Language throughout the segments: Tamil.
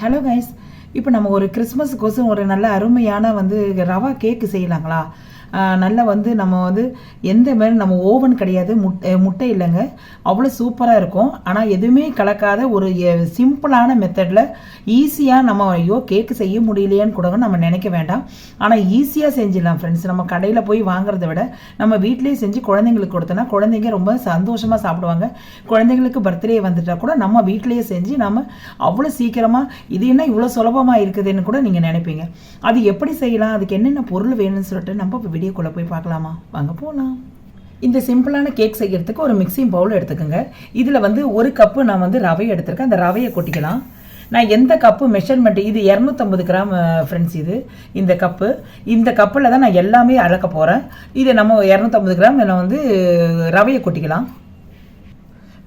ஹலோ கைஸ் இப்போ நம்ம ஒரு கிறிஸ்மஸுக்கோசம் ஒரு நல்ல அருமையான வந்து ரவா கேக்கு செய்யலாங்களா? நல்லா வந்து நம்ம வந்து எந்த மாதிரி நம்ம ஓவன் கிடையாது முட்டை முட்டை இல்லைங்க. அவ்வளோ சூப்பராக இருக்கும். ஆனால் எதுவுமே கலக்காத ஒரு சிம்பிளான மெத்தடில் ஈஸியாக நம்ம ஐயோ கேக்கு செய்ய முடியலையேன்னு கூட நம்ம நினைக்க வேண்டாம். ஆனால் ஈஸியாக செஞ்சிடலாம் ஃப்ரெண்ட்ஸ் நம்ம கடையில் போய் வாங்குறத விட நம்ம வீட்டிலே செஞ்சு குழந்தைங்களுக்கு கொடுத்தோன்னா குழந்தைங்க ரொம்ப சந்தோஷமாக சாப்பிடுவாங்க. குழந்தைங்களுக்கு பர்த்டே வந்துட்டா கூட நம்ம வீட்டிலேயே செஞ்சு நம்ம அவ்வளோ சீக்கிரமாக இது என்ன இவ்வளோ சுலபமாக இருக்குதுன்னு கூட நீங்கள் நினைப்பீங்க. அது எப்படி செய்யலாம்? அதுக்கு என்னென்ன பொருள் வேணும்னு சொல்லிட்டு நம்ம வீடியோக்குள்ளே போய் பார்க்கலாமா? வாங்க போகலாம் இந்த சிம்பிளான கேக் செய்யறதுக்கு ஒரு மிக்சிங் பவுல் எடுத்துக்கோங்க. இதில் வந்து ஒரு கப்பு நான் வந்து ரவை எடுத்திருக்கேன். அந்த ரவையை கொட்டிக்கலாம். நான் எந்த கப்பு மெஷர்மெண்ட் இது இரநூத்தம்பது கிராம் ஃப்ரெண்ட்ஸ் இது. இந்த கப்பு இந்த கப்பில் தான் நான் எல்லாமே அளக்க போகிறேன் இதை நம்ம இரநூத்தம்பது கிராம் நான் வந்து ரவையை கொட்டிக்கலாம்.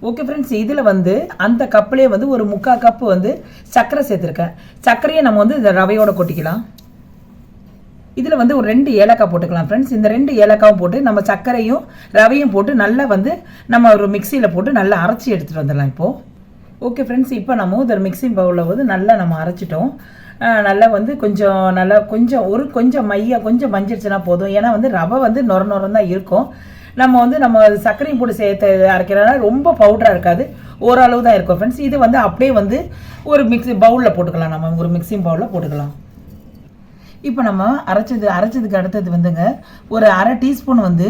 ஓகே ஃப்ரெண்ட்ஸ் இதில் வந்து அந்த கப்புலேயே வந்து ஒரு முக்கால் கப்பு வந்து சர்க்கரை சேர்த்துருக்கேன். சர்க்கரையை நம்ம வந்து இந்த ரவையோட கொட்டிக்கலாம். இதில் வந்து ஒரு ரெண்டு ஏலக்காய் போட்டுக்கலாம் ஃப்ரெண்ட்ஸ் இந்த ரெண்டு ஏலக்காவும் போட்டு நம்ம சர்க்கரையும் ரவையும் போட்டு நல்லா வந்து நம்ம ஒரு மிக்சியில் போட்டு நல்லா அரைச்சி எடுத்துகிட்டு வந்துடலாம் இப்போது ஓகே ஃப்ரெண்ட்ஸ் இப்போ நம்ம ஒரு மிக்சிங் பவுலில் வந்து நல்லா நம்ம அரைச்சிட்டோம். நல்லா வந்து கொஞ்சம் நல்லா கொஞ்சம் ஒரு கொஞ்சம் மையாக கொஞ்சம் மஞ்சிடுச்சுன்னா போதும். ஏன்னா வந்து ரவை வந்து நொர நொரம் தான் இருக்கும். நம்ம வந்து நம்ம சர்க்கரையும் போட்டு சேர்த்து அரைக்கிறதுனால ரொம்ப பவுடராக இருக்காது. ஓரளவு தான் இருக்கும் ஃப்ரெண்ட்ஸ் இது வந்து அப்படியே வந்து ஒரு மிக்ஸி பவுலில் போட்டுக்கலாம். நம்ம ஒரு மிக்சிங் பவுலில் போட்டுக்கலாம். இப்போ நம்ம அரைச்சது அரைச்சதுக்கு அடுத்தது வந்துங்க ஒரு அரை டீஸ்பூன் வந்து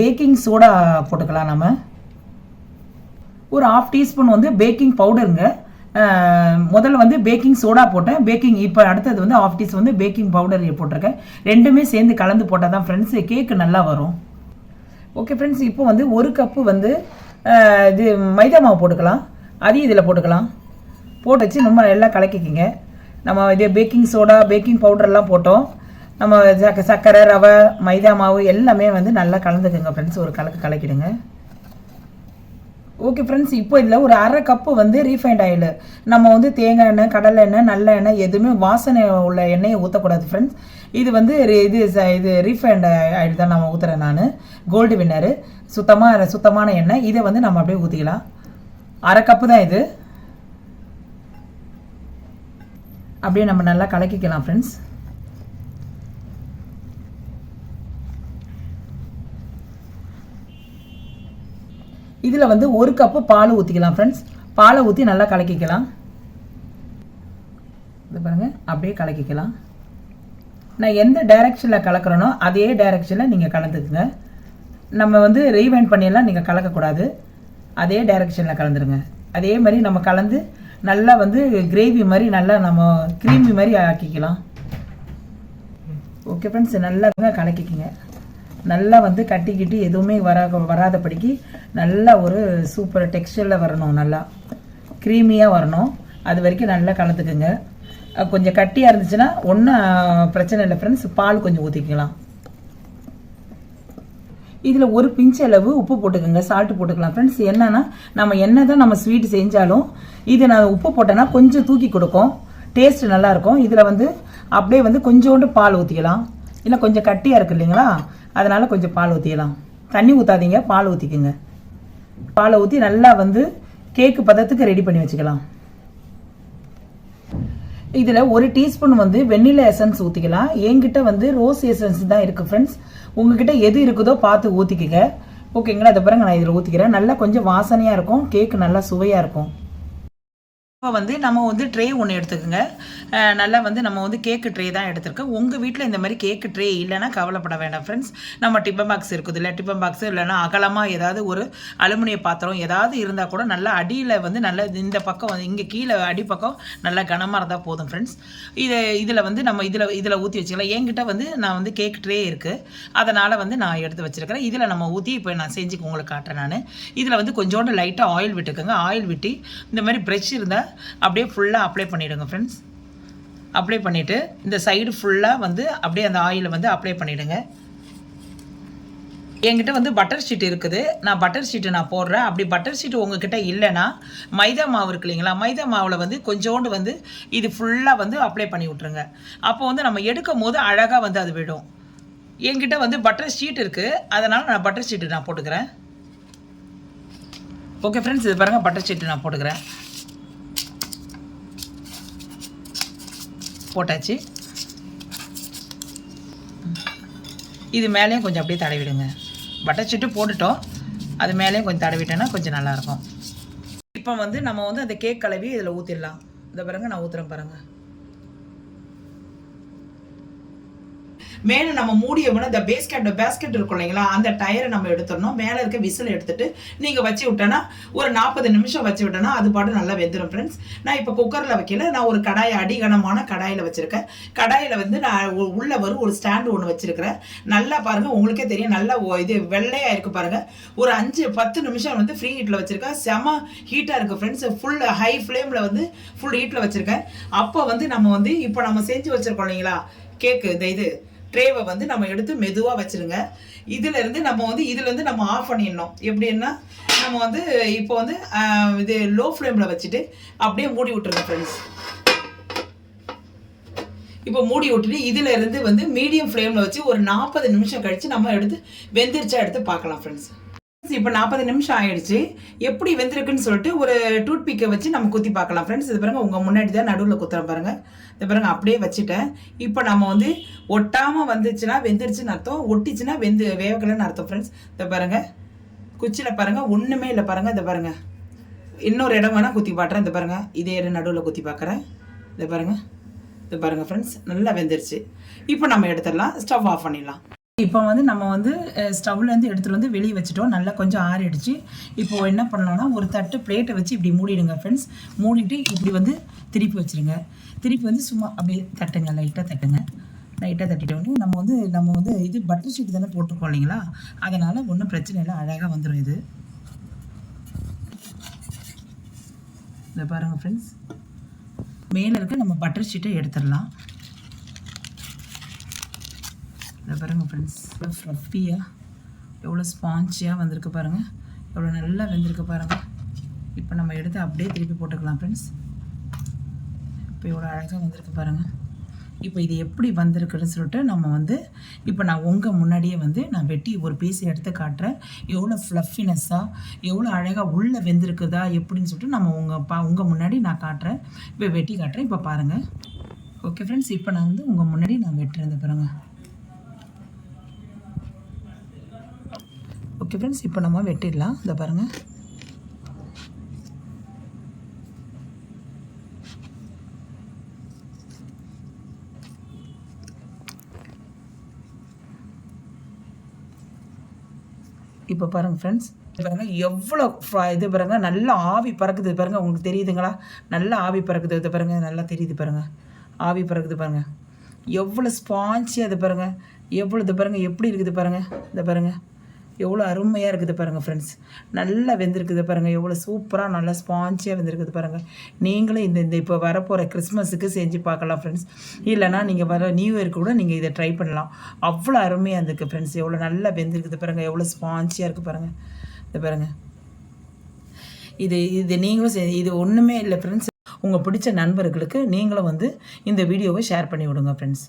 பேக்கிங் சோடா போட்டுக்கலாம் நம்ம. ஒரு ஆஃப் டீஸ்பூன் வந்து பேக்கிங் பவுடருங்க முதல்ல வந்து பேக்கிங் சோடா போட்டேன். பேக்கிங் இப்போ அடுத்தது வந்து ஆஃப் டீஸ் வந்து பேக்கிங் பவுடர் போட்டிருக்கேன். ரெண்டுமே சேர்ந்து கலந்து போட்டால் தான் ஃப்ரெண்ட்ஸ் கேக்கு நல்லா வரும். ஓகே ஃப்ரெண்ட்ஸ் இப்போ வந்து ஒரு கப்பு வந்து இது மைதா மாவு போட்டுக்கலாம். அதையும் இதில் போட்டுக்கலாம். போட்டு வச்சு நம்ம எல்லாம் கலக்கிக்கிங்க. நம்ம இது பேக்கிங் சோடா பேக்கிங் பவுடர்லாம் போட்டோம். நம்ம சக்க சர்க்கரை ரவை மைதா மாவு எல்லாமே வந்து நல்லா கலந்துக்குங்க ஃப்ரெண்ட்ஸ் ஒரு கலக்கு கலக்கிடுங்க. ஓகே ஃப்ரெண்ட்ஸ் இப்போ இதில் ஒரு அரை கப்பு வந்து ரீஃபைண்ட் ஆயில் நம்ம வந்து தேங்காய் எண்ணெய் கடலை எண்ணெய் நல்ல எண்ணெய் எதுவுமே வாசனை உள்ள எண்ணெயை ஊற்றக்கூடாது ஃப்ரெண்ட்ஸ் இது வந்து இது ச- இது ரீஃபைண்ட் ஆயில் தான் நம்ம ஊற்றுறேன் நான். கோல்டு வின்னரு சுத்தமாக சுத்தமான எண்ணெய். இதை வந்து நம்ம அப்படியே ஊற்றிக்கலாம் அரை கப்பு தான் இது. அப்படியே நம்ம நல்லா கலக்கிக்கலாம் ஃப்ரெண்ட்ஸ் இதில் வந்து ஒரு கப்பு பால் ஊற்றிக்கலாம் ஃப்ரெண்ட்ஸ் பாலை ஊற்றி நல்லா கலக்கிக்கலாம். இது பாருங்கள் அப்படியே கலக்கிக்கலாம். நான் எந்த டைரெக்ஷனில் கலக்கிறேனோ அதே டைரெக்ஷனில் நீங்கள் கலந்துக்குங்க. நம்ம வந்து ரீவைண்ட் பண்ணியெல்லாம் நீங்கள் கலக்கக்கூடாது. அதே டைரெக்ஷனில் கலந்துருங்க. அதே மாதிரி நம்ம கலந்து நல்லா வந்து கிரேவி மாதிரி நல்லா நம்ம க்ரீமி மாதிரி ஆக்கிக்கலாம். ஓகே ஃப்ரெண்ட்ஸ் நல்லா கலக்கிக்கிங்க. நல்லா வந்து கட்டிக்கிட்டு எதுவுமே வரா வராதபடிக்கு நல்லா ஒரு சூப்பர் டெக்ஸ்டரில் வரணும் நல்லா. க்ரீமியாக வரணும். அது வரைக்கும் நல்லா கலந்துக்குங்க. கொஞ்சம் கட்டியாக இருந்துச்சுன்னா ஒன்றும் பிரச்சனை இல்லை ஃப்ரெண்ட்ஸ் பால் கொஞ்சம் ஊற்றிக்கலாம் இதில் ஒரு பிஞ்ச் அளவு உப்பு போட்டுக்கோங்க சால்ட் போட்டுக்கலாம். ஃப்ரெண்ட்ஸ் என்னன்னா நம்ம என்ன தான் நம்ம ஸ்வீட் செஞ்சாலும் இது நான் உப்பு போட்டேன்னா கொஞ்சம் தூக்கி கொடுக்கும். டேஸ்ட் நல்லாயிருக்கும் இதில் வந்து அப்படியே வந்து கொஞ்சோண்டு பால் ஊற்றிக்கலாம் இல்லை கொஞ்சம் கட்டியாக இருக்கு இல்லைங்களா? அதனால் கொஞ்சம் பால் ஊற்றிக்கலாம் தண்ணி ஊற்றாதீங்க பால் ஊற்றிக்குங்க பாலை ஊற்றி நல்லா வந்து கேக்கு பதத்துக்கு ரெடி பண்ணி வச்சுக்கலாம். இதில் ஒரு டீஸ்பூன் வந்து வெண்ணிலா எசன்ஸ் ஊற்றிக்கலாம் என்கிட்ட வந்து ரோஸ் எசன்ஸ் தான் இருக்குது ஃப்ரெண்ட்ஸ் உங்ககிட்ட எது இருக்குதோ பார்த்து ஊற்றிக்கங்க ஓகேங்களா? அதை பிறகு நான் இதில் ஊற்றிக்கிறேன் நல்லா கொஞ்சம் வாசனையாக இருக்கும். கேக்கு நல்லா சுவையாக இருக்கும். இப்போ வந்து நம்ம வந்து ட்ரே ஒன்று எடுத்துக்கோங்க. நல்லா வந்து நம்ம வந்து கேக்கு ட்ரே தான் எடுத்திருக்கோம். உங்கள் வீட்டில் இந்த மாதிரி கேக்கு ட்ரே இல்லைன்னா கவலைப்பட வேண்டாம் ஃப்ரெண்ட்ஸ் நம்ம டிப்பன் பாக்ஸ் இருக்குது இல்லை டிப்பன் பாக்ஸ் இல்லைன்னா அகலமாக ஏதாவது ஒரு அலுமினிய பாத்திரம் ஏதாவது இருந்தால் கூட நல்லா அடியில் வந்து நல்ல இந்த பக்கம் வந்து இங்கே கீழே அடிப்பக்கம் நல்லா கனமாக இருந்தால் போதும் ஃப்ரெண்ட்ஸ் இதை இதில் வந்து நம்ம இதில் இதில் ஊற்றி வச்சுக்கலாம். என்கிட்ட வந்து நான் வந்து கேக் ட்ரே இருக்குது அதனால் வந்து நான் எடுத்து வச்சிருக்கிறேன். இதில் நம்ம ஊற்றி இப்போ நான் செஞ்சு உங்களுக்கு காட்டுறேன் நான். இதில் வந்து கொஞ்சோண்டு லைட்டாக ஆயில் விட்டுக்கோங்க. ஆயில் விட்டு இந்த மாதிரி ப்ரெஷ் இருந்தால் அப்படியே ஃபுல்லாக அப்ளை பண்ணிவிடுங்க ஃப்ரெண்ட்ஸ் அப்ளை பண்ணிவிட்டு இந்த சைடு ஃபுல்லாக வந்து அப்படியே அந்த ஆயிலை வந்து அப்ளை பண்ணிவிடுங்க என்கிட்ட வந்து பட்டர் ஷீட் இருக்குது. நான் பட்டர் ஷீட்டு நான் போடுறேன். அப்படி பட்டர் ஷீட் உங்ககிட்ட இல்லைன்னா மைதா மாவு இருக்கு இல்லைங்களா? மைதா மாவில் வந்து கொஞ்சோண்டு வந்து இது ஃபுல்லாக வந்து அப்ளை பண்ணி விட்ருங்க அப்போ வந்து நம்ம எடுக்கும் போது அழகாக வந்து அது விடும். என்கிட்ட வந்து பட்டர் ஷீட் இருக்குது அதனால் நான் பட்டர் ஷீட்டு நான் போட்டுக்கிறேன். ஓகே ஃப்ரெண்ட்ஸ் இது பாருங்கள் பட்டர் ஷீட்டு நான் போட்டுக்கிறேன். போட்டாச்சு. இது மேலேயும் கொஞ்சம் அப்படியே தடவிடுங்க. பட்டர் போட்டுட்டோம். அது மேலேயும் கொஞ்சம் தடவிட்டேன்னா கொஞ்சம் நல்லாயிருக்கும். இப்போ வந்து நம்ம வந்து அந்த கேக் கலவி இதில் ஊற்றிடலாம் இந்த பாருங்கள் நான் ஊற்றுறேன் பாருங்கள் மேலே நம்ம மூடிய விட இந்த பேஸ்கெட் பேஸ்கெட் இருக்கும் இல்லைங்களா அந்த டயரை நம்ம எடுத்துடணும். மேலே இருக்க விசில் எடுத்துட்டு நீங்கள் வச்சு விட்டோன்னா ஒரு நாற்பது நிமிஷம் வச்சு விட்டோன்னா அது பாட்டு நல்லா வெந்துடும் ஃப்ரெண்ட்ஸ் நான் இப்போ குக்கரில் வைக்கல நான் ஒரு கடாயை அடிகனமான கடாயில் வச்சுருக்கேன். கடாயில் வந்து நான் உ- உள்ள வரும் ஒரு ஸ்டாண்டு ஒன்று வச்சுருக்கிறேன். நல்லா பாருங்கள் உங்களுக்கே தெரியும் நல்லா இது வெள்ளையாக இருக்குது பாருங்கள் ஒரு அஞ்சு பத்து நிமிஷம் வந்து ஃப்ரீ ஹீட்டில் வச்சுருக்கேன். செம ஹீட்டாக இருக்குது ஃப்ரெண்ட்ஸ் ஃபுல் ஹை ஃப்ளேமில் வந்து ஃபுல் ஹீட்டில் வச்சுருக்கேன். அப்போ வந்து நம்ம வந்து இப்போ நம்ம செஞ்சு வச்சுருக்கோம் இல்லைங்களா கேக்கு இந்த இது ட்ரேவை வந்து நம்ம எடுத்து மெதுவாக வச்சிருங்க. இதுலேருந்து நம்ம வந்து இதுலேருந்து நம்ம ஆஃப் பண்ணிடணும். எப்படின்னா நம்ம வந்து இப்போ வந்து இது லோ ஃப்ளேமில் வச்சுட்டு அப்படியே மூடி விட்டுருங்க ஃப்ரெண்ட்ஸ் இப்போ மூடி விட்டுட்டு இதுலேருந்து வந்து மீடியம் ஃப்ளேமில் வச்சு ஒரு நாற்பது நிமிஷம் கழித்து நம்ம எடுத்து வெந்திரிச்சா எடுத்து பார்க்கலாம் ஃப்ரெண்ட்ஸ் இப்போ நாற்பது நிமிஷம் ஆயிடுச்சு. எப்படி வெந்திருக்குன்னு சொல்லிட்டு ஒரு டூத் பிக்கை வச்சு நம்ம குத்தி பார்க்கலாம். ஃப்ரெண்ட்ஸ் இது பாருங்க உங்கள் முன்னாடி தான் நடுவில் குத்துறேன் பாருங்க. இது பாருங்க அப்படியே வச்சுட்டேன். இப்போ நம்ம வந்து ஒட்டாமல் வந்துச்சுன்னா வெந்துருச்சுன்னு அர்த்தம். ஒட்டிச்சுன்னா வெந்து வேகலைன்னு அர்த்தம் ஃப்ரெண்ட்ஸ் இதை பாருங்க. குச்சியில் பாருங்க ஒன்றுமே இல்லை பாருங்க இதை பாருங்க. இன்னொரு இடம் வேணால் குத்தி பாட்டுறேன் இதை பாருங்க. இதே நடுவில் குத்தி பார்க்குறேன். இதை பாருங்க. இது பாருங்க ஃப்ரெண்ட்ஸ் நல்லா வெந்துருச்சு. இப்போ நம்ம எடுத்துடலாம். ஸ்டவ் ஆஃப் பண்ணிடலாம். இப்போ வந்து நம்ம வந்து ஸ்டவ்லேருந்து எடுத்துகிட்டு வந்து வெளியே வச்சுட்டோம். நல்லா கொஞ்சம் ஆறிடுச்சு. இப்போது என்ன பண்ணலாம்னா ஒரு தட்டு பிளேட்டை வச்சு இப்படி மூடிடுங்க ஃப்ரெண்ட்ஸ் மூடிட்டு இப்படி வந்து திருப்பி வச்சிருங்க. திருப்பி வந்து சும்மா அப்படியே தட்டுங்க லைட்டாக தட்டுங்க. லைட்டாக தட்டிட்டோன்னு நம்ம வந்து நம்ம வந்து இது பட்டர் ஷீட் தானே போட்டிருக்கோம் இல்லைங்களா? அதனால் ஒன்றும் பிரச்சனை இல்லை. அழகாக வந்துடும் இது. இதை பாருங்கள் ஃப்ரெண்ட்ஸ் மேலே இருக்க நம்ம பட்டர் ஷீட்டை எடுத்துடலாம். இதை பாருங்கள் ஃப்ரெண்ட்ஸ் எவ்வளோ ஃப்ளஃபியாக எவ்வளோ ஸ்பாஞ்சியாக வந்திருக்கு பாருங்கள் எவ்வளோ நல்லா வெந்திருக்கு பாருங்கள் இப்போ நம்ம எடுத்து அப்படியே திருப்பி போட்டுக்கலாம் ஃப்ரெண்ட்ஸ் இப்போ எவ்வளோ அழகாக வந்திருக்கு பாருங்கள் இப்போ இது எப்படி வந்திருக்குன்னு சொல்லிட்டு நம்ம வந்து இப்போ நான் உங்கள் முன்னாடியே வந்து நான் வெட்டி ஒரு பீஸ் எடுத்து காட்டுறேன். எவ்வளோ ஃப்ளஃபினஸ்ஸாக எவ்வளோ அழகாக உள்ளே வெந்திருக்குதா எப்படின்னு சொல்லிட்டு நம்ம உங்கள் பா உங்கள் முன்னாடி நான் காட்டுறேன். இப்போ வெட்டி காட்டுறேன். இப்போ பாருங்கள் ஓகே ஃப்ரெண்ட்ஸ் இப்போ நான் வந்து உங்கள் முன்னாடி நான் வெட்டுறேன் பாருங்கள் ஓகே ஃப்ரெண்ட்ஸ் இப்போ நம்ம வெட்டிடலாம். இதை பாருங்கள் இப்போ பாருங்கள் ஃப்ரெண்ட்ஸ் பாருங்க எவ்வளோ இது பாருங்க நல்லா ஆவி பறக்குது. பாருங்க உங்களுக்கு தெரியுதுங்களா? நல்லா ஆவி பறக்குது. இது பாருங்க நல்லா தெரியுது பாருங்க. ஆவி பறக்குது பாருங்க. எவ்வளோ ஸ்பான்ச்சியாக இது பாருங்க. எவ்வளோ இது பாருங்க எப்படி இருக்குது பாருங்க. இதை பாருங்கள் எவ்வளோ அருமையாக இருக்குது பாருங்கள் ஃப்ரெண்ட்ஸ் நல்லா வெந்திருக்குது பாருங்கள் எவ்வளோ சூப்பராக நல்லா ஸ்பான்ச்சியாக வெந்திருக்குது பாருங்கள் நீங்களும் இந்த இந்த இப்போ வரப்போகிற கிறிஸ்மஸுக்கு செஞ்சு பார்க்கலாம் ஃப்ரெண்ட்ஸ் இல்லைனா நீங்கள் வர நியூ இயர்க்கு கூட நீங்கள் இதை ட்ரை பண்ணலாம். அவ்வளோ அருமையாக இருந்திருக்கு ஃப்ரெண்ட்ஸ் எவ்வளோ நல்லா வெந்திருக்குது பாருங்கள் எவ்வளோ ஸ்பான்ச்சியாக இருக்குது பாருங்கள் இது பாருங்கள் இது இது நீங்களும் இது ஒன்றுமே இல்லை ஃப்ரெண்ட்ஸ் உங்கள் பிடிச்ச நண்பர்களுக்கு நீங்களும் வந்து இந்த வீடியோவை ஷேர் பண்ணி விடுங்க ஃப்ரெண்ட்ஸ்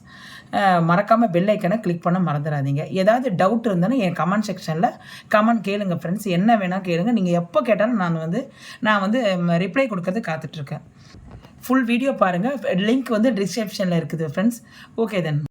மறக்காமல் பெல் ஐக்கனை கிளிக் பண்ண மறந்துடாதீங்க. ஏதாவது டவுட் இருந்தாலும் என் கமெண்ட் செக்ஷனில் கமெண்ட் கேளுங்கள் ஃப்ரெண்ட்ஸ் என்ன வேணால் கேளுங்கள் நீங்கள் எப்போ கேட்டாலும் நான் வந்து நான் வந்து ரிப்ளை கொடுக்கறது காத்துட்ருக்கேன் ஃபுல் வீடியோ பாருங்கள் லிங்க் வந்து டிஸ்கிரிப்ஷனில் இருக்குது ஃப்ரெண்ட்ஸ் ஓகே தென்